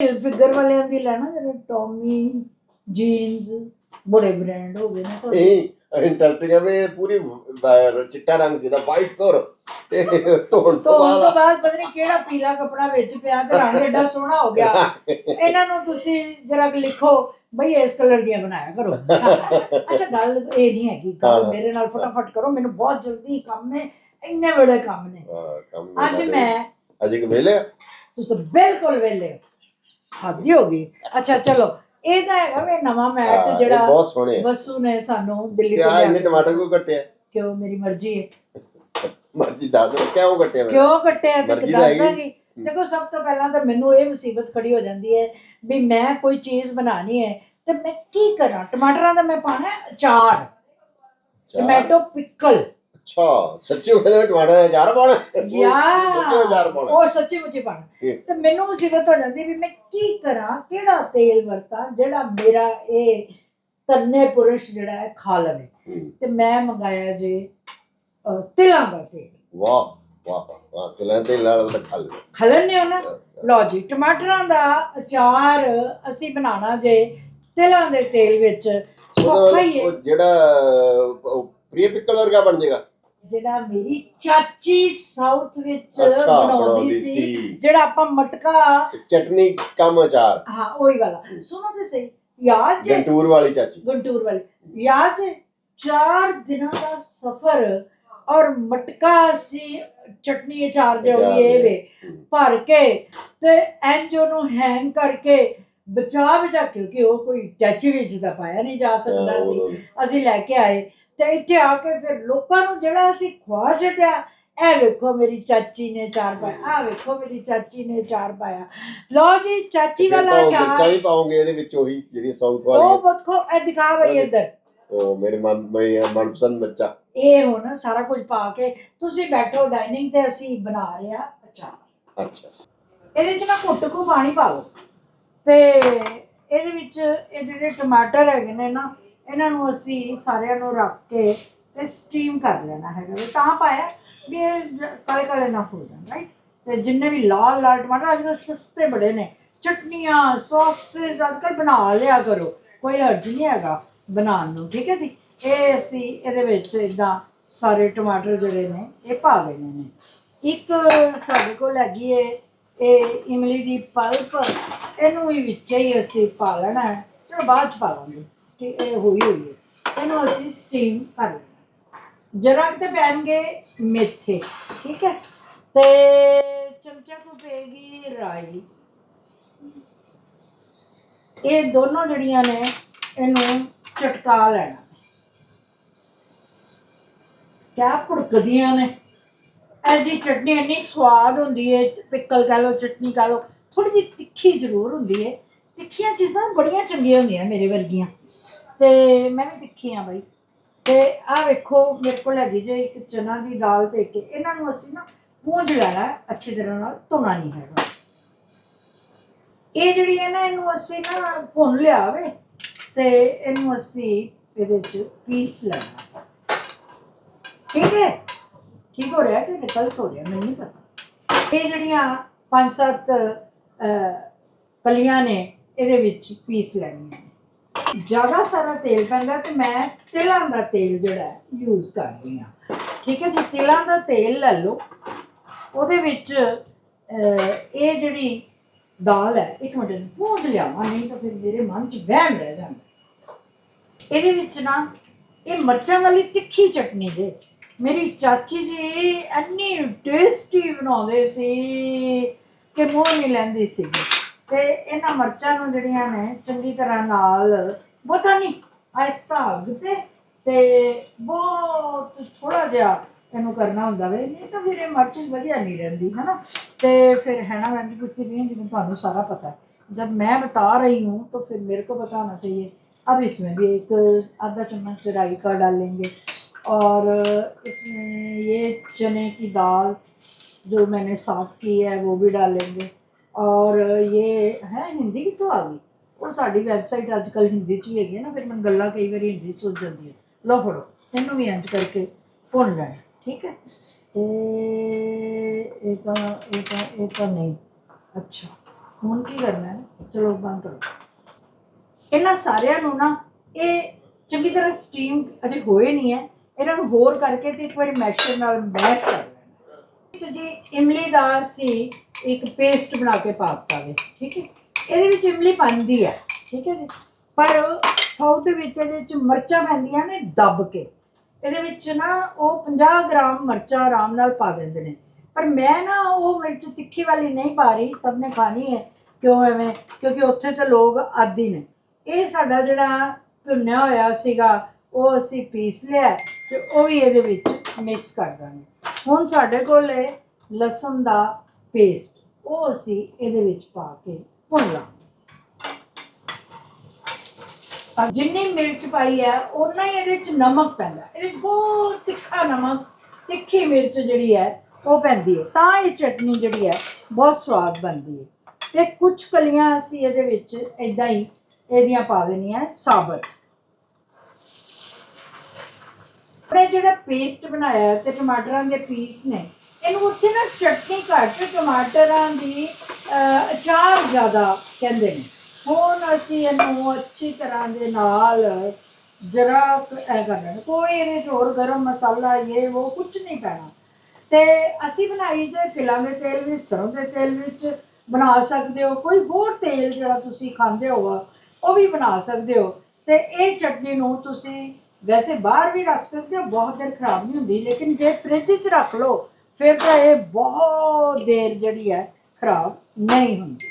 Figure ਵਾਲਿਆਂ ਦੀ ਲੈਣਾ ਜਿਹੜੇ ਟੌਮੀ ਜੀਨਸ ਬੜੇ ਬ੍ਰਾਂਡ ਹੋ ਗਏ ਨੇ ਇਹ ਇੰਟਰਸਟਿੰਗ ਹੈ ਵੀ ਪੂਰੀ ਚਿੱਟਾ ਰੰਗ ਜਿਹਦਾ ਵਾਈਟ ਕਲਰ ਤੇ ਧੋਣ ਤੋਂ ਤੋਂ ਤੋਂ ਬਾਅਦ ਬਾਅਦ ਪਤਾ ਨਹੀਂ ਕਿਹੜਾ ਪੀਲਾ ਕੱਪੜਾ ਵਿੱਚ ਪਿਆ ਤੇ ਰੰਗ ਏਡਾ ਸੋਹਣਾ ਹੋ ਗਿਆ ਇਹਨਾਂ ਨੂੰ ਤੁਸੀਂ ਜਰਾ ਕੁ ਲਿਖੋ ਬਈ ਇਸ ਕਲਰ ਦੀਆਂ ਬਣਾਇਆ ਕਰੋ ਅੱਛਾ ਗੱਲ ਇਹ ਨਹੀਂ ਹੈਗੀ ਗੱਲ ਹਾਂ। ਮੇਰੇ ਨਾਲ ਫਟਾਫਟ ਕਰੋ ਮੈਨੂੰ ਬਹੁਤ ਜਲਦੀ ਕੰਮ ਹੈ ਇੰਨੇ ਬੜੇ ਕੰਮ ਨੇ ਹਾਂ, ਕੰਮ ਨਹੀਂ ਅੱਜ। ਮੈਂ ਅੱਜ ਕਿ ਵੇਲੇ ਤੁਸੀਂ ਬਿਲਕੁਲ ਵੇਲੇ ਹੋ। ਹੱਦ ਹੀ ਗਈ ਅੱਛਾ ਚਲੋ ਇਹ ਤਾਂ ਹੈਗਾ ਵੇ ਨਵਾਂ ਮੈਟ ਇਹ ਜਿਹੜਾ ਬਹੁਤ ਸੋਹਣੇ ਆ। ਵਸੂ ਨੇ ਸਾਨੂੰ ਦਿੱਲੀ ਤੇ ਤੋਂ ਆ ਲਿਆ ਇਹਨੇ ਕੇ ਟਮਾਟਰ ਕੋ ਕੱਟਿਆ? ਕਿਉਂ ਮੇਰੀ ਮਰਜ਼ੀ ਹੈ। ਮਰਜ਼ੀ ਦੱਸ ਦਿਓ ਕਿਉਂ ਕੱਟਿਆ ਮੈਂ ਕਿਉਂ ਕੱਟਿਆ? ਤੇ ਮਰਜ਼ੀ ਤਾਂ ਦੱਸ ਹੈਗੀ। ਦਾਂਗੀ ਦੇਖੋ ਸਭ ਤੋਂ ਪਹਿਲਾਂ ਤਾਂ ਮੈਨੂੰ ਇਹ ਮੁਸੀਬਤ ਖੜੀ ਹੋ ਜਾਂਦੀ ਹੈ ਵੀ ਮੈਂ ਕੋਈ ਚੀਜ਼ ਬਣਾਣੀ ਹੈ ਤੇ ਮੈਂ ਕੀ ਕਰਾਂ? ਟਮਾਟਰਾਂ ਦਾ ਮੈਂ ਪਾਣਾ ਹੈ ਅਚਾਰ। ਚਾਰ। Tomato pickle. ਅੱਛਾ ਸੱਚੀ ਉਹ ਕਹਿੰਦੇ ਟਮਾਟਰ ਦਾ ਅਚਾਰ ਪਾਉਣਾ ਸੱਚੀ ਅਚਾਰ ਯਾ ਪਾਉਣਾ ਉਹ ਸੱਚੀ ਮੁੱਚੀ ਇਹ। ਤੇ ਮੈਨੂੰ ਮੁਸੀਬਤ ਹੋ ਜਾਂਦੀ ਵੀ ਮੈਂ ਕੀ ਕਰਾਂ ਕਿਹੜਾ ਤੇਲ ਵਰਤਾਂ ਜਿਹੜਾ ਮੇਰਾ ਇਹ ਤੰਨੇ ਪੁਰਸ਼ ਜਿਹੜਾ ਹੈ ਖਾ ਲਵੇ। ਹੂੰ, ਤੇ ਮੈਂ ਮੰਗਾਇਆ ਜੇ ਅਹ, ਤਿਲਾਂ ਦਾ ਤੇਲ। ਵਾਹ ਵਾਹ ਵਾਹ, ਵਾਹ ਤੁਲਾਂ ਤੇ ਲਾਲ ਦਾ ਖਾ ਲਿਆ ਖਲਨੇ ਨਾ। ਲਓ ਜੀ ਟਮਾਟਰਾਂ ਦਾ ਅਚਾਰ ਅਸੀਂ ਬਣਾਉਣਾ ਜੇ ਤਿਲਾਂ ਦੇ ਤੇਲ ਵਿੱਚ ਸੌਖਾ ਹੀ ਹੈ। ਉਹ ਜਿਹੜਾ ਉਹ ਪ੍ਰੀਆ ਪਿੱਕਲ ਵਰਗਾ ਬਣ ਜਾਏਗਾ ਜਿਹੜਾ ਮੇਰੀ ਚਾਚੀ ਸਾਊਥ ਵਿੱਚ ਅੱਛਾ ਬਣਾਉਂਦੀ ਬਣਾਉਂਦੀ ਸੀ। ਸੀ ਜਿਹੜਾ ਆਪਾਂ ਮਟਕਾ ਚਟਨੀ ਕਮ ਅਚਾਰ। ਹਾਂ ਉਹੀ ਵਾਲਾ ਸੁਣੋ ਤੇ ਸਹੀ ਯਾਦ ਜੇ ਜੰਟੂਰ ਵਾਲੀ ਚਾਚੀ। ਗੁੰਟੂਰ ਵਾਲੀ। ਯਾਦ ਜੇ ਚਾਰ ਦਿਨਾਂ ਦਾ ਸਫ਼ਰ ਔਰ ਮਟਕਾ ਸੀ ਚਟਨੀ ਅਚਾਰ ਵੀ ਇਹ ਵੇ। ਭਰ ਕੇ ਤੇ ਇੰਜ ਉਹਨੂੰ ਹੈਂਗ ਕਰਕੇ ਬਚਾ ਬਚਾ ਕਿਉਂਕਿ ਉਹ ਕੋਈ ਟੈਚੀ ਵਿੱਚ ਤਾਂ ਪਾਇਆ ਨਹੀਂ ਜਾ ਸਕਦਾ ਸੀ। ਉਹ- ਅਸੀਂ ਲੈ ਕੇ ਆਏ। ਤੇ ਇੱਥੇ ਆ ਕੇ ਫਿਰ ਲੋਕਾਂ ਨੂੰ ਜਿਹੜਾ ਅਸੀਂ ਖਵਾ ਛੱਡਿਆ ਇਹ ਵੇਖੋ ਮੇਰੀ ਚਾਚੀ ਨੇ ਚਾਰ ਪਾਇਆ ਆ ਵੇਖੋ ਮੇਰੀ ਚਾਚੀ ਨੇ ਚਾਰ ਪਾਇਆ। ਲਓ ਜੀ ਚਾਚੀ ਵਾਲਾ ਚਾਰ। ਵੀ ਪਾਉਂਗੇ ਇਹਦੇ ਵਿੱਚ ਉਹੀ ਜਿਹੜੀ ਸਾਊਥ ਉਹ ਵਾਲੀ ਵੇਖੋ ਇਹ ਦਿਖਾ ਬਈ ਇੱਧਰ। ਉਹ ਮੇਰੇ ਮਨ ਮੇਰੀ ਮਨਪਸੰਦ ਮਿਰਚਾਂ। ਇਹ ਹੁਣ ਸਾਰਾ ਕੁਝ ਪਾ ਕੇ ਤੁਸੀਂ ਬੈਠੋ ਡਾਈਨਿੰਗ ਤੇ ਅਸੀਂ ਬਣਾ ਰਹੇ ਆ ਅਚਾਰ। ਅੱਛਾ। ਇਹਦੇ ਚ ਨਾ ਘੁੱਟ ਕੋ ਪਾਣੀ ਪਾ ਲਓ ਤੇ ਇਹਦੇ ਵਿੱਚ ਇਹ ਜਿਹੜੇ ਟਮਾਟਰ ਹੈਗੇ ਨੇ ਨਾ ਇਹਨਾਂ ਨੂੰ ਅਸੀਂ ਸਾਰਿਆਂ ਨੂੰ ਰੱਖ ਕੇ ਤੇ ਸਟੀਮ ਕਰ ਲੈਣਾ ਹੈਗਾ ਵੀ ਤਾਂ ਪਾਇਆ ਵੀ ਇਹ ਕਾਲੇ ਕਾਲੇ ਨਾ ਹੋ ਜਾਣ ਰਾਈਟ ਤੇ ਜਿੰਨੇ ਵੀ ਲਾਲ ਲਾਲ ਟਮਾਟਰ ਅੱਜ ਕੱਲ੍ਹ ਸਸਤੇ ਬੜੇ ਨੇ। ਚਟਨੀਆਂ ਸੌਸਸ ਅੱਜ ਕੱਲ੍ਹ ਬਣਾ ਲਿਆ ਕਰੋ, ਕੋਈ ਹਰਜ ਨਹੀਂ ਹੈਗਾ ਬਣਾਉਣ ਨੂੰ, ਠੀਕ ਹੈ ਜੀ? ਇਹ ਅਸੀਂ ਇਹਦੇ ਵਿੱਚ ਇਦਾਂ ਸਾਰੇ ਟਮਾਟਰ ਜਿਹੜੇ ਨੇ, ਇਹ ਪਾ ਦੇਣੇ ਨੇ। ਇੱਕ ਸਾਡੇ ਕੋਲ ਹੈਗੀ ਹੈ ਇਹ ਇਮਲੀ ਦੀ ਪਲਪ, ਇਹਨੂੰ ਵੀ ਵਿੱਚ ਹੀ ਅਸੀਂ ਪਾ ਲੈਣਾ ਹੈ। ਚਲੋ ਬਾਅਦ ਚ ਪਾ ਲਾਂਗੇ। ਸਟੀ- ਇਹ ਹੋਈ ਹੋਈ ਹੈ। ਇਹਨੂੰ ਅਸੀਂ ਸਟੀਮ ਕਰ ਲੈਣਾ ਜਰਾ ਕਿਤੇ ਪੈਣਗੇ ਮੇਥੇ, ਠੀਕ ਹੈ? ਤੇ ਚਮਚਾ ਕੋ ਪਏਗੀ ਰਾਈ। ਇਹ ਦੋਨੋਂ ਜਿਹੜੀਆਂ ਨੇ ਇਹਨੂੰ ਚਟਕਾ ਲੈਣਾ। ਕਿਆ ਭੁੜਕਦੀਆਂ ਨੇ। ਇਹ ਜੀ ਚਟਨੀ ਇੰਨੀ ਸਵਾਦ ਹੁੰਦੀ ਹੈ, ਪਿੱਕਲ ਕਹ ਲਓ, ਚਟਨੀ ਕਹ ਲਓ ਥੋੜੀ ਜਿਹੀ ਤਿੱਖੀ ਜ਼ਰੂਰ ਹੁੰਦੀ ਹੈ। ਤਿੱਖੀਆਂ ਚੀਜ਼ਾਂ ਬੜੀਆਂ ਚੰਗੀਆਂ ਹੁੰਦੀਆਂ ਮੇਰੇ ਵਰਗੀਆਂ। ਤੇ ਮੈਂ ਵੀ ਤਿੱਖੀ ਆ ਬਾਈ। ਤੇ ਆਹ ਵੇਖੋ, ਮੇਰੇ ਕੋਲ ਹੈਗੀ ਜੇ ਇੱਕ ਚਨਾ ਦੀ ਦਾਲ ਤੇ ਇੱਕ, ਇਹਨਾਂ ਨੂੰ ਅਸੀਂ ਨਾ ਪੂੰਝ ਲੈਣਾ ਅੱਛੀ ਤਰ੍ਹਾਂ ਨਾਲ ਧੋਣਾ ਨਹੀਂ ਹੈਗਾ। ਇਹ ਜਿਹੜੀ ਹੈ ਨਾ, ਇਹਨੂੰ ਅਸੀਂ ਨਾ ਭੁੰਨ ਲਿਆ ਵੇ ਤੇ ਇਹਨੂੰ ਅਸੀਂ ਇਹਦੇ ਚ ਪੀਸ ਲੈਣਾ। ਠੀਕ ਹੈ? ਠੀਕ ਹੋ ਰਿਹਾ ਕਿ ਗਲਤ ਹੋ ਰਿਹਾ, ਮੈਨੂੰ ਨਹੀਂ ਪਤਾ। ਇਹ ਜਿਹੜੀਆਂ ਪੰਜ ਸੱਤ ਕਲੀਆਂ ਨੇ ਇਹਦੇ ਵਿੱਚ ਪੀਸ ਲੈਣੀਆਂ ਨੇ। ਜ਼ਿਆਦਾ ਸਾਰਾ ਤੇਲ ਪੈਂਦਾ ਤੇ ਮੈਂ ਤਿਲਾਂ ਦਾ ਤੇਲ ਜਿਹੜਾ ਯੂਜ਼ ਕਰ ਰਹੀ ਹਾਂ। ਠੀਕ ਹੈ ਜੀ, ਤਿਲਾਂ ਦਾ ਤੇਲ ਲੈ ਲਓ। ਉਹਦੇ ਵਿੱਚ ਇਹ ਜਿਹੜੀ ਦਾਲ ਹੈ ਇੱਕ ਮਿੰਟ ਨੂੰ ਭੂੰਜ ਲਿਆਵਾਂ, ਨਹੀਂ ਤਾਂ ਫਿਰ ਮੇਰੇ ਮਨ 'ਚ ਵਹਿਮ ਰਹਿ ਜਾਂਦਾ। ਇਹਦੇ ਵਿੱਚ ਨਾ, ਇਹ ਮਿਰਚਾਂ ਵਾਲੀ ਤਿੱਖੀ ਚਟਨੀ ਦੇ। ਮੇਰੀ ਚਾਚੀ ਜੀ ਇੰਨੀ ਟੇਸਟੀ ਬਣਾਉਂਦੇ ਸੀ ਕਿ ਮੂੰਹ ਨਹੀਂ ਲੈਂਦੀ ਸੀ। ਤੇ ਇਹਨਾਂ ਮਿਰਚਾਂ ਨੂੰ ਜਿਹੜੀਆਂ ਨੇ ਚੰਗੀ ਤਰ੍ਹਾਂ ਨਾਲ ਬਹੁਤਾ ਨਹੀਂ ਆਹਿਸਤਾ ਅੱਗ ਤੇ ਤੇ ਬਹੁਤ ਥੋੜਾ ਜਿਹਾ ਇਹਨੂੰ ਕਰਨਾ ਹੁੰਦਾ ਵੇ ਨਹੀਂ ਤਾਂ ਫਿਰ ਇਹ ਮਿਰਚ ਵਧੀਆ ਨਹੀਂ ਰਹਿੰਦੀ ਹੈ ਨਾ ਤੇ ਫਿਰ है ना मैं भी कुछ नहीं जिसमें ਤੁਹਾਨੂੰ ਸਾਰਾ पता है जब मैं बता रही हूँ तो फिर मेरे को बताना चाहिए अब इसमें भी एक आधा चम्मच राई का डालेंगे और इसमें ये चने की दाल जो मैंने साफ की है वो भी डालेंगे ਔਰ ਇਹ ਹੈ ਹਿੰਦੀ ਕਿੱਥੋਂ ਆ ਗਈ? ਉਹ ਸਾਡੀ ਵੈਬਸਾਈਟ ਅੱਜ ਕੱਲ ਹਿੰਦੀ 'ਚ ਹੀ ਹੈਗੀ ਹੈ ਨਾ, ਫਿਰ ਮੈਨੂੰ ਗੱਲਾਂ ਕਈ ਵਾਰੀ ਹਿੰਦੀ 'ਚ ਸੁੱਜ ਜਾਂਦੀਆਂ। ਲਓ ਫੜੋ, ਇਹਨੂੰ ਵੀ ਇੰਜ ਕਰਕੇ ਭੁੰਨ ਲੈਣਾ, ਠੀਕ ਹੈ? ਇਹ ਇਹ ਤਾਂ ਇਹ ਤਾਂ ਇਹ ਤਾਂ ਨਹੀਂ। ਅੱਛਾ, ਹੁਣ ਕੀ ਕਰਨਾ ਹੈ? ਚਲੋ ਬੰਦ ਕਰੋ। ਇਹਨਾਂ ਸਾਰਿਆਂ ਨੂੰ ਨਾ, ਇਹ ਚੰਗੀ ਤਰ੍ਹਾਂ ਸਟੀਮ ਅਜੇ ਹੋਏ ਨਹੀਂ ਹੈ। ਇਹਨਾਂ ਨੂੰ ਹੋਰ ਕਰਕੇ ਤੇ ਇੱਕ ਵਾਰੀ ਮੈਸ਼ਰ ਨਾਲ ਮੈਸ਼ ਕਰ ਲੈਣਾ। ਜੀ ਇਮਲੀਦਾਰ ਸੀ ਇੱਕ ਪੇਸਟ ਬਣਾ ਕੇ ਪਾਤਾ ਵੇ, ਠੀਕ ਹੈ? ਇਹਦੇ ਵਿੱਚ ਇਮਲੀ ਪੈਂਦੀ ਹੈ, ਠੀਕ ਹੈ ਜੀ? ਪਰ ਸਾਊਥ ਦੇ ਵਿੱਚ ਇਹਦੇ ਵਿੱਚ ਮਿਰਚਾਂ ਪੈਂਦੀਆਂ ਨੇ ਦੱਬ ਕੇ। ਇਹਦੇ ਵਿੱਚ ਨਾ ਉਹ 50 ਗ੍ਰਾਮ ਮਿਰਚਾਂ ਆਰਾਮ ਨਾਲ ਪਾ ਦਿੰਦੇ ਨੇ। ਪਰ ਮੈਂ ਨਾ ਉਹ ਮਿਰਚ ਤਿੱਖੀ ਵਾਲੀ ਨਹੀਂ ਪਾ ਰਹੀ, ਸਭ ਨੇ ਖਾਣੀ ਹੈ। ਕਿਉਂ ਐਵੇਂ? ਕਿਉਂਕਿ ਉੱਥੇ ਤੇ ਲੋਕ ਆਦੀ ਨੇ। ਇਹ ਸਾਡਾ ਜਿਹੜਾ ਭੁੰਨਿਆ ਹੋਇਆ ਸੀਗਾ, ਉਹ ਅਸੀਂ ਪੀਸ ਲਿਆ ਤੇ ਉਹ ਵੀ ਇਹਦੇ ਵਿੱਚ ਮਿਕਸ ਕਰ ਦਾਂਗੇ। ਹੁਣ ਸਾਡੇ ਕੋਲ ਹੈ ਲਸਣ ਦਾ ਪੇਸਟ ਉਹ ਅਸੀਂ ਇਹਦੇ ਵਿੱਚ ਪਾ ਕੇ ਭੁੰਨ ਲਾਂਗੇ ਔਰ ਜਿੰਨੀ ਮਿਰਚ ਪਾਈ ਹੈ ਉਨਾ ਹੀ ਇਹਦੇ ਵਿੱਚ ਨਮਕ ਪੈਂਦਾ। ਇਹਦੇ ਵਿੱਚ ਬਹੁਤ ਤਿੱਖਾ ਨਮਕ, ਤਿੱਖੀ ਮਿਰਚ ਜਿਹੜੀ ਹੈ, ਉਹ ਪੈਂਦੀ ਹੈ। ਤਾਂ ਇਹ ਚਟਨੀ ਜਿਹੜੀ ਹੈ, ਬਹੁਤ ਸਵਾਦ ਬਣਦੀ ਹੈ। ਤੇ ਕੁਝ ਕਲੀਆਂ ਅਸੀਂ ਇਹਦੇ ਵਿੱਚ ਇਦਾਂ ਹੀ ਇਹਦੀਆਂ ਪਾ ਦੇਣੀਆਂ ਸਾਬਤ। ਆਪਣੇ ਜਿਹੜਾ ਪੇਸਟ ਬਣਾਇਆ ਤੇ ਟਮਾਟਰਾਂ ਦੇ ਪੀਸ ਨੇ ਇਹਨੂੰ ਉੱਥੇ ਨਾ ਚਟਨੀ ਘੱਟ, ਟਮਾਟਰਾਂ ਦੀ ਅਚਾਰ ਜ਼ਿਆਦਾ ਕਹਿੰਦੇ ਨੇ। ਹੁਣ ਅਸੀਂ ਇਹਨੂੰ ਅੱਛੀ ਤਰ੍ਹਾਂ ਦੇ ਨਾਲ ਜਰਾ ਐ ਕਰਨਾ ਕੋਈ ਇਹਦੇ ਹੋਰ ਗਰਮ ਮਸਾਲਾ ਇਹ ਉਹ ਕੁਝ ਨਹੀਂ ਪੈਣਾ। ਤੇ ਅਸੀਂ ਬਣਾਈ ਜੇ ਤਿਲਾਂ ਦੇ ਤੇਲ ਵਿੱਚ ਸਰੋਂ ਦੇ ਤੇਲ ਵਿੱਚ ਬਣਾ ਸਕਦੇ ਹੋ। ਕੋਈ ਹੋਰ ਤੇਲ ਜਿਹੜਾ ਤੁਸੀਂ ਖਾਂਦੇ ਹੋ ਉਹ ਵੀ ਬਣਾ ਸਕਦੇ ਹੋ। ਤੇ ਇਹ ਚਟਨੀ ਨੂੰ ਤੁਸੀਂ ਵੈਸੇ ਬਾਹਰ ਵੀ ਰੱਖ ਸਕਦੇ ਹੋ, ਬਹੁਤ ਦੇਰ ਖਰਾਬ ਨਹੀਂ ਹੁੰਦੀ। ਲੇਕਿਨ ਜੇ ਫ੍ਰਿਜ 'ਚ ਰੱਖ ਲਓ ਫਿਰ ਤਾਂ ਇਹ ਬਹੁਤ ਦੇਰ ਜਿਹੜੀ ਹੈ ਖਰਾਬ ਨਹੀਂ ਹੁੰਦੀ।